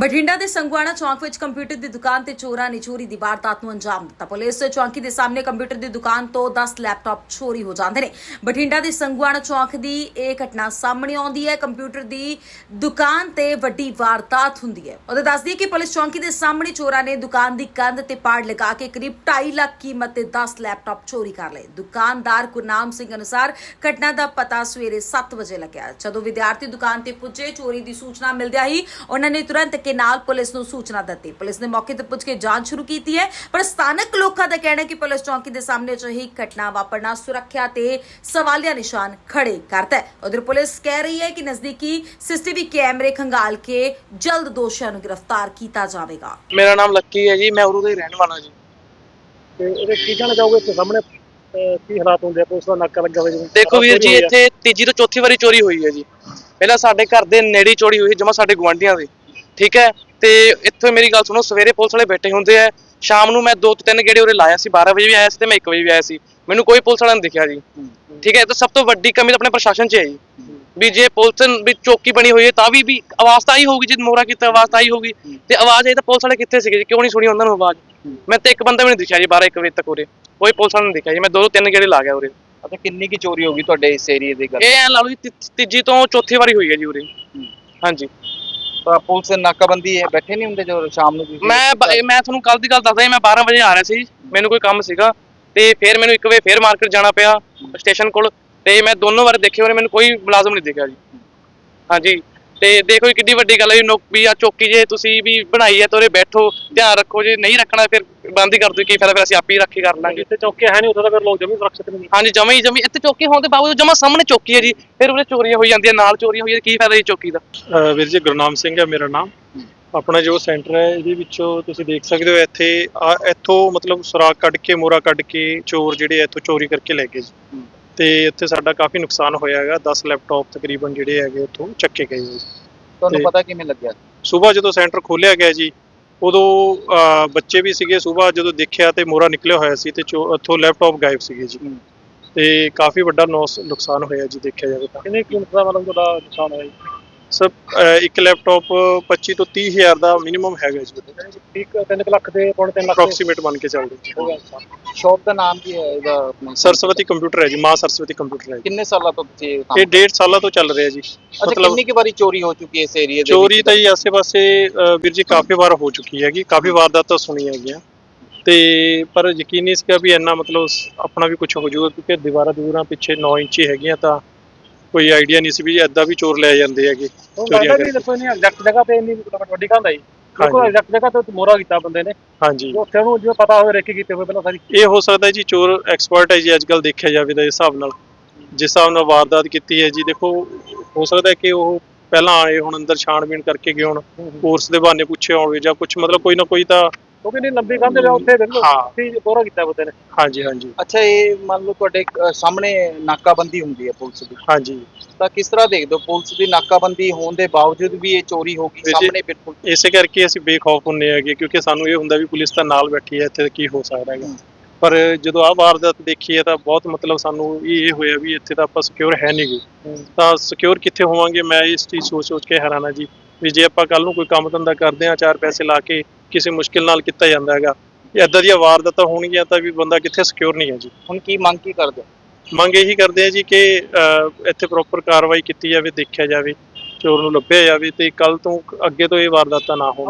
ਬਠਿੰਡਾ ਦੇ ਸੰਗਵਾੜਾ ਚੌਂਕ ਵਿੱਚ ਕੰਪਿਊਟਰ ਦੀ ਦੁਕਾਨ ਤੇ ਚੋਰਾਂ ਨੇ ਚੋਰੀ ਦੀ ਵਾਰਦਾਤ ਨੂੰ ਅੰਜਾਮ ਦਿੱਤਾ। ਪੁਲਿਸ ਚੌਂਕੀ ਦੇ ਸਾਹਮਣੇ ਕੰਪਿਊਟਰ ਦੀ ਦੁਕਾਨ ਤੋਂ 10 ਲੈਪਟਾਪ ਚੋਰੀ ਹੋ ਜਾਂਦੇ ਨੇ। ਬਠਿੰਡਾ ਦੇ ਸੰਗਵਾੜਾ ਚੌਂਕ ਦੀ ਇਹ ਘਟਨਾ ਸਾਹਮਣੇ ਆਉਂਦੀ ਹੈ। ਕੰਪਿਊਟਰ ਦੀ ਦੁਕਾਨ ਤੇ ਵੱਡੀ ਵਾਰਦਾਤ ਹੁੰਦੀ ਹੈ। ਉਹਦੇ ਦੱਸਦੀ ਹੈ ਕਿ ਪੁਲਿਸ ਚੌਂਕੀ ਦੇ ਸਾਹਮਣੇ ਚੋਰਾਂ ਨੇ ਦੁਕਾਨ ਦੀ ਕੰਧ ਤੇ ਪਾੜ ਲਗਾ ਕੇ ਕਰੀਬ 2.5 ਲੱਖ ਕੀਮਤ ਦੇ 10 ਲੈਪਟਾਪ ਚੋਰੀ ਕਰ ਲਏ। ਦੁਕਾਨਦਾਰ ਗੁਰਨਾਮ ਸਿੰਘ ਅਨੁਸਾਰ ਘਟਨਾ ਦਾ ਪਤਾ ਸਵੇਰੇ 7 ਵਜੇ ਲੱਗਿਆ। ਜਦੋਂ ਵਿਦਿਆਰਥੀ ਦੁਕਾਨ ਤੇ ਪੁੱਜੇ, ਚੋਰੀ ਦੀ ਸੂਚਨਾ ਮਿਲਦਿਆਂ ਹੀ ਉਹਨਾਂ ਨੇ ਤੁਰੰਤ ਕੇ ਨਾਲ ਪੁਲਿਸ ਨੂੰ ਸੂਚਨਾ ਦਿੱਤੀ। ਪੁਲਿਸ ਨੇ ਮੌਕੇ ਤੇ ਪੁੱਜ ਕੇ ਜਾਂਚ ਸ਼ੁਰੂ ਕੀਤੀ ਹੈ ਪਰ ਸਥਾਨਕ ਲੋਕਾਂ ਦਾ ਕਹਿਣਾ ਹੈ ਕਿ ਪੁਲਿਸ ਚੌਂਕੀ ਦੇ ਸਾਹਮਣੇ ਅਜਿਹੀ ਘਟਨਾ ਵਾਪਰਨਾ ਸੁਰੱਖਿਆ ਤੇ ਸਵਾਲੀਆ ਨਿਸ਼ਾਨ ਖੜੇ ਕਰਦਾ ਹੈ। ਉਧਰ ਪੁਲਿਸ ਕਹਿ ਰਹੀ ਹੈ ਕਿ ਨਜ਼ਦੀਕੀ ਸੀਸੀਟੀਵੀ ਕੈਮਰੇ ਖੰਗਾਲ ਕੇ ਜਲਦ ਦੋਸ਼ੀਆਂ ਨੂੰ ਗ੍ਰਿਫਤਾਰ ਕੀਤਾ ਜਾਵੇਗਾ। ਮੇਰਾ ਨਾਮ ਲੱਕੀ ਹੈ ਜੀ ਮੈਂ ਉਰੂ ਦਾ ਹੀ ਰਹਿਣ ਵਾਲਾ ਜੀ। ਤੇ ਇਹਦੇ ਕੀ ਕਹਿਣਾ ਚਾਹੋਗੇ ਇੱਥੇ ਸਾਹਮਣੇ? ਅਹ, ਕੀ ਹਾਲਾਤ ਹੁੰਦੇ ਆ? ਪੁਲਿਸ ਦਾ ਨਾਕਾ ਲੱਗਾ ਹੋਇਆ ਜਿਵੇਂ ਦੇਖੋ ਵੀਰ ਜੀ ਚੋਰੀ ਹੋਈ ਆ। ਇੱਥੇ ਤੀਜੀ ਤੋਂ ਚੌਥੀ ਵਾਰੀ ਚੋਰੀ ਹੋਈ ਹੈ ਜੀ। ਪਹਿਲਾਂ ਸਾਡੇ ਘਰ ਦੇ ਨੇੜੇ ਹੀ ਚੋਰੀ ਹੋਈ ਜਮਾ ਸਾਡੇ ਗੁਆਂਢੀਆਂ ਦੇ। ਠੀਕ ਹੈ? ਤੇ ਇੱਥੇ ਮੇਰੀ ਗੱਲ ਸੁਣੋ ਸਵੇਰੇ ਪੁਲਿਸ ਵਾਲੇ ਬੈਠੇ ਹੁੰਦੇ ਆ। ਸ਼ਾਮ ਨੂੰ ਮੈਂ ਦੋ ਤੋਂ ਤਿੰਨ ਗੇੜੇ ਉਰੇ ਲਾਇਆ ਸੀ 12 ਵਜੇ ਵੀ ਆਇਆ ਸੀ ਤੇ ਮੈਂ 1 ਵਜੇ ਵੀ ਆਇਆ ਸੀ। ਮੈਨੂੰ ਕੋਈ ਪੁਲਿਸ ਵਾਲਾ ਨਹੀਂ ਦਿਖਿਆ ਜੀ। ਠੀਕ ਹੈ? ਇਹ ਤਾਂ ਸਭ ਤੋਂ ਵੱਡੀ ਕਮੀ ਤਾਂ ਆਪਣੇ ਪ੍ਰਸ਼ਾਸਨ 'ਚ ਹੈ ਜੀ। ਵੀ ਜੇ ਪੁਲਿਸ ਵੀ ਚੌਕੀ ਬਣੀ ਹੋਈ ਹੈ ਤਾਂ ਵੀ ਵੀ ਆਵਾਜ਼ ਤਾਂ ਆਈ ਹੋਊਗੀ ਜਦ ਮੋਰਾ ਕੀਤਾ ਆਵਾਜ਼ ਤਾਂ ਆਈ ਹੋਊਗੀ। ਤੇ ਆਵਾਜ਼ ਆਈ ਤਾਂ ਪੁਲਿਸ ਵਾਲੇ ਕਿੱਥੇ ਸੀਗੇ ਜੀ? ਕਿਉਂ ਨਹੀਂ ਸੁਣੀ ਉਹਨਾਂ ਨੂੰ ਆਵਾਜ਼? ਮੈਂ ਤੇ ਇੱਕ ਬੰਦਾ ਵੀ ਨਹੀਂ ਦਿਖਿਆ ਜੀ 12 1 ਵਜੇ ਤੱਕ ਉਰੇ। ਕੋਈ ਪੁਲਿਸ ਵਾਲਾ ਨਹੀਂ ਦਿਖਿਆ ਜੀ ਮੈਂ ਦੋ ਤੋਂ ਤਿੰਨ ਗੇੜੇ ਲਾ ਗਿਆ ਉਰੇ। ਅਤੇ ਕਿੰਨੀ ਕੀ ਚੋਰੀ ਹੋ ਗਈ ਤੁਹਾਡੇ ਇਸ ਏਰੀਏ ਦੀ ਗੱਲ? ਇਹ ਐ ਲਾ ਲਓ ਜੀ ਤੀ- ਤੀਜੀ ਤੋਂ ਚੌਥੀ ਵਾਰੀ ਹੋਈ ਹੈ ਜੀ ਉਰੇ। ਹਾਂਜੀ। ਪੁਲਿਸ ਨਾਕਾਬੰਦੀ ਹੈ, ਬੈਠੇ ਨਹੀਂ ਹੁੰਦੇ ਜਦੋਂ ਸ਼ਾਮ ਨੂੰ ਤੁਸੀਂ ਮੈਂ ਬ- ਇਹ ਮੈਂ ਤੁਹਾਨੂੰ ਕੱਲ ਦੀ ਗੱਲ ਦੱਸਦਾ ਜੀ, ਮੈਂ 12 ਵਜੇ ਆ ਰਿਹਾ ਸੀ, ਮੈਨੂੰ ਕੋਈ ਕੰਮ ਸੀਗਾ, ਤੇ ਫਿਰ ਮੈਨੂੰ ਇੱਕ ਵਜੇ ਫੇਰ ਮਾਰਕੀਟ ਜਾਣਾ ਪਿਆ, ਸਟੇਸ਼ਨ ਕੋਲ, ਤੇ ਮੈਂ ਦੋਨੋਂ ਵਾਰ ਦੇਖੇ ਹੋਰੇ ਮੈਨੂੰ ਕੋਈ ਮੁਲਾਜ਼ਮ ਨਹੀਂ ਦਿਖਿਆ ਜੀ। ਹਾਂਜੀ। ਤੇ ਦੇਖੋ ਜੀ ਕਿੰਨੀ ਵੱਡੀ ਗੱਲ ਹੈ ਵੀ ਆ ਚੌਕੀ ਜੇ ਤੁਸੀਂ ਵੀ ਬਣਾਈ ਹੈ ਤੋਰੇ ਬੈਠੋ ਧਿਆਨ ਰੱਖੋ ਜੇ ਨਹੀਂ ਰੱਖਣਾ ਫਿਰ ਬੰਦ ਹੀ ਕਰ ਦਿਓ ਕੀ ਫਾਇਦਾ ਫਿਰ ਅਸੀਂ ਆਪੇ ਹੀ ਰੱਖੀ ਕਰ ਲਾਂਗੇ। ਜਿੱਥੇ ਚੌਕੇ ਹੈ ਨਹੀਂ ਉੱਥੇ ਤਾਂ ਫਿਰ ਲੋਕ ਜਮੀ ਸੁਰੱਖਿਅਤ ਨਹੀਂ ਹਾਂਜੀ ਜਮਾ ਹੀ ਜਮੀ ਇੱਥੇ ਚੌਕੀ ਹੋਣ ਦੇ ਬਾਵਜੂਦ ਜਮਾ ਸਾਹਮਣੇ ਚੌਕੀ ਹੈ ਜੀ ਫਿਰ ਉਹਦੇ ਚੋਰੀਆਂ ਹੋਈ ਜਾਂਦੀਆਂ ਨਾਲ ਚੋਰੀਆਂ ਹੋਈ ਕੀ ਫਾਇਦਾ ਜੀ ਚੌਕੀ ਦਾ? ਵੀਰ ਜੀ ਗੁਰਨਾਮ ਸਿੰਘ ਹੈ ਮੇਰਾ ਨਾਮ। ਆਪਣਾ ਜੋ ਸੈਂਟਰ ਹੈ ਇਹਦੇ ਵਿੱਚੋਂ ਤੁਸੀਂ ਦੇਖ ਸਕਦੇ ਹੋ ਇੱਥੇ ਆ ਇੱਥੋਂ ਮਤਲਬ ਸੁਰਾਖ ਕੱਢ ਕੇ ਮੋਰਾ ਕੱਢ ਕੇ ਚੋਰ ਜਿਹੜੇ ਆ ਇੱਥੋਂ ਚੋਰੀ ਕਰਕੇ ਲੈ ਗਏ ਜੀ। ਤੇ ਇੱਥੇ ਸਾਡਾ ਕਾਫੀ ਨੁਕਸਾਨ ਹੋਇਆ ਹੈਗਾ 10 ਲੈਪਟਾਪ ਤਕਰੀਬਨ ਜਿਹੜੇ ਹੈਗੇ ਉੱਥੋਂ ਚੱਕੇ ਗਏ ਜੀ। ਤੁਹਾਨੂੰ ਤੇ- ਪਤਾ ਕਿਵੇਂ ਲੱਗਿਆ? ਸਵੇਰ ਜਦੋਂ ਸੈਂਟਰ ਖੋਲ੍ਹਿਆ ਗਿਆ ਜੀ ਉਦੋਂ ਅਹ, ਬੱਚੇ ਵੀ ਸੀਗੇ ਸਵੇਰ ਜਦੋਂ ਦੇਖਿਆ ਤੇ ਮੋਰਾ ਨਿਕਲਿਆ ਹੋਇਆ ਸੀ ਤੇ ਚੋ- ਉੱਥੋਂ ਲੈਪਟਾਪ ਗਾਇਬ ਸੀਗੇ ਜੀ। ਹੂੰ। ਤੇ ਕਾਫੀ ਵੱਡਾ ਨੌਸ- ਨੁਕਸਾਨ ਹੋਇਆ ਜੀ ਦੇਖਿਆ ਜਾਵੇ ਤਾਂ। ਕਿੰਨੀ ਕੀਮਤ ਦਾ ਮਤਲਬ ਤੁਹਾਡਾ ਨੁਕਸਾਨ ਹੋਇਆ ਜੀ? ਸਰ ਇੱਕ ਲੈਪਟਾਪ 25 ਤੋਂ 30 ਹਜ਼ਾਰ ਦਾ ਮਿਨੀਮਮ ਹੈਗਾ ਜੀ। ਠੀਕ 3 ਲੱਖ ਦੇ ਪੌਣੇ 3 ਲੱਖ ਦੇ। ਅਪਰੋਕਸੀਮੇਟ ਬਣ ਕੇ ਚੱਲਦੇ ਹੋ। ਗਿਆ। ਸ਼ੌਪ ਦਾ ਨਾਮ ਕੀ ਹੈ ਇਹਦਾ? ਆਪਣੇ ਸਰਸਵਤੀ ਕੰਪਿਊਟਰ ਹੈ ਜੀ ਮਾਂ ਸਰਸਵਤੀ ਕੰਪਿਊਟਰ ਹੈ। ਕਿੰਨੇ ਸਾਲਾਂ ਤੋਂ ਤੁਸੀਂ ਇਹ ਡੇਢ ਸਾਲਾਂ ਤੋਂ ਚੱਲ ਰਿਹਾ ਜੀ। ਅੱਛਾ ਮਤਲਬ ਕਿੰਨੀ ਕੀ ਵਾਰੀ ਚੋਰੀ ਹੋ ਚੁੱਕੀ ਹੈ ਇਸ ਏਰੀਏ ਦੇ ਚੋਰੀ? ਤਾਂ ਜੀ ਆਸੇ-ਪਾਸੇ ਵੀਰ ਜੀ ਕਾਫੀ ਵਾਰ ਹੋ ਚੁੱਕੀ ਹੈਗੀ। ਕਾਫੀ ਵਾਰਦਾਤਾਂ ਸੁਣੀਆਂ ਹੈਗੀਆਂ। ਤੇ ਪਰ ਯਕੀਨ ਨਹੀਂ ਸੀਗਾ ਵੀ ਇੰਨਾ ਮਤਲਬ ਆਪਣਾ ਵੀ ਕੁਝ ਹੋ ਜਾਊਗਾ ਕਿਉਂਕਿ ਦੀਵਾਰਾਂ ਦੂਰਾਂ ਪਿੱਛੇ 9 ਇੰਚੀ ਹੈਗੀਆਂ ਤਾਂ ਕੋਈ ਆਈਡੀਆ ਨਹੀਂ ਸੀ ਵੀ ਐਦਾਂ ਵੀ ਚੋਰ ਲੈ ਜਾਂਦੇ ਹੈਗੇ ਚੋਰੀਆਂ ਕਰਕੇ। ਦੇਖੋ ਇਹਨੇ ਐਗਜ਼ੈਕਟ ਜਗ੍ਹਾ ਤੇ ਇੰਨੀ ਵੱਡੀ ਕੰਧ ਆਈ ਬਿਲਕੁਲ ਐਗਜ਼ੈਕਟ ਜਗ੍ਹਾ ਤੇ ਮੋਰਾ ਕੀਤਾ ਬੰਦੇ ਨੇ। ਹਾਂਜੀ। ਉੱਥੇ ਉਹਨੂੰ ਜਿਵੇਂ ਪਤਾ ਹੋਵੇ ਰੇਕੀ ਕੀਤੇ ਹੋਏ ਪਹਿਲਾਂ ਸਾਰੀ। ਇਹ ਹੋ ਸਕਦਾ ਜੀ ਚੋਰ ਐਕਸਪਰਟ ਹੈ ਜੀ ਅੱਜਕੱਲ ਦੇਖਿਆ ਜਾਵੇ ਤਾਂ ਇਸ ਹਿਸਾਬ ਨਾਲ। ਜਿਸ ਹਿਸਾਬ ਨਾਲ ਵਾਰਦਾਤ ਕੀਤੀ ਹੈ ਜੀ ਦੇਖੋ ਹੋ ਸਕਦਾ ਕਿ ਉਹ ਪਹਿਲਾਂ ਆਏ ਹੁਣ ਅੰਦਰ ਛਾਣਬੀਣ ਕਰਕੇ ਗਏ ਹੁਣ ਕੋਰਸ ਦੇ ਬਹਾਨੇ ਪੁੱਛੇ ਹੋਣਗੇ ਜਾਂ ਕੁਝ ਮਤਲਬ ਕੋਈ ਨਾ ਕੋਈ ਤਾਂ ਕਿਉਂਕਿ ਇੰਨੀ ਲੰਬੀ ਕੰਧ ਹੈ ਉੱਥੇ ਦੇਖ ਹਾਂ। ਕੀ ਮੋਰਾ ਕੀਤਾ ਬੰਦੇ ਨੇ। ਹਾਂਜੀ ਹਾਂਜੀ। ਅੱਛਾ ਇਹ ਮੰਨ ਲਓ ਤੁਹਾਡੇ ਅ, ਸਾਹਮਣੇ ਨਾਕਾਬੰਦੀ ਹੁੰਦੀ ਹੈ ਪੁਲਿਸ ਦੀ। ਹਾਂਜੀ। ਤਾਂ ਕਿਸ ਤਰ੍ਹਾਂ ਦੇਖਦੇ ਹੋ ਪੁਲਿਸ ਦੀ ਨਾਕਾਬੰਦੀ ਹੋਣ ਦੇ ਬਾਵਜੂਦ ਵੀ ਇਹ ਚੋਰੀ ਹੋ ਗਈ ਵੀਰ ਜੀ, ਸਾਹਮਣੇ ਬਿਲਕੁਲ? ਇਸੇ ਕਰਕੇ ਅਸੀਂ ਬੇਖੌਫ ਹੁੰਨੇ ਹੈਗੇ ਕਿਉਂਕਿ ਸਾਨੂੰ ਇਹ ਹੁੰਦਾ ਵੀ ਪੁਲਿਸ ਤਾਂ ਨਾਲ ਬੈਠੀ ਹੈ ਇੱਥੇ ਕੀ ਹੋ ਸਕਦਾ ਹੈਗਾ। ਪਰ ਜਦੋਂ ਆਹ ਵਾਰਦਾਤ ਦੇਖੀ ਹੈ ਤਾਂ ਬਹੁਤ ਮਤਲਬ ਸਾਨੂੰ ਇਹ ਇਹ ਹੋਇਆ ਵੀ ਇੱਥੇ ਤਾਂ ਆਪਾਂ ਸਿਕਿਉਰ ਹੈ ਨਹੀਂ ਗੇ ਤਾਂ ਸਿਕਿਉਰ ਕਿੱਥੇ ਹੋਵਾਂਗੇ? ਮੈਂ ਇਸ ਚੀਜ਼ ਸੋਚ ਸੋਚ ਕੇ ਹੈਰਾਨ ਹਾਂ ਜੀ। ਵੀ ਜੇ ਆਪਾਂ ਕੱਲ ਨੂੰ ਕੋਈ ਕੰਮ ਧੰਦਾ ਕਰਦੇ ਹਾਂ ਚਾਰ ਪੈਸੇ ਲਾ ਕੇ ਕਿਸੇ ਮੁਸ਼ਕਿਲ ਨਾਲ ਕੀਤਾ ਜਾਂਦਾ ਹੈਗਾ। ਇਦਾਂ ਦੀਆਂ ਵਾਰਦਾਤਾਂ ਹੋਣਗੀਆਂ ਤਾਂ ਵੀ ਬੰਦਾ ਕਿੱਥੇ ਸਿਕਿਉਰ ਨਹੀਂ ਹੈ ਜੀ। ਹੁਣ ਕੀ ਮੰਗ ਕੀ ਕਰਦੇ? ਮੰਗ ਇਹੀ ਕਰਦੇ ਆ ਜੀ ਕਿ ਇੱਥੇ ਪ੍ਰੋਪਰ ਕਾਰਵਾਈ ਕੀਤੀ ਜਾਵੇ ਦੇਖਿਆ ਜਾਵੇ ਚੋਰ ਨੂੰ ਲੱਭਿਆ ਜਾਵੇ ਤੇ ਕੱਲ ਤੋਂ ਅੱਗੇ ਤੋਂ ਇਹ ਵਾਰਦਾਤਾਂ ਨਾ ਹੋਣ।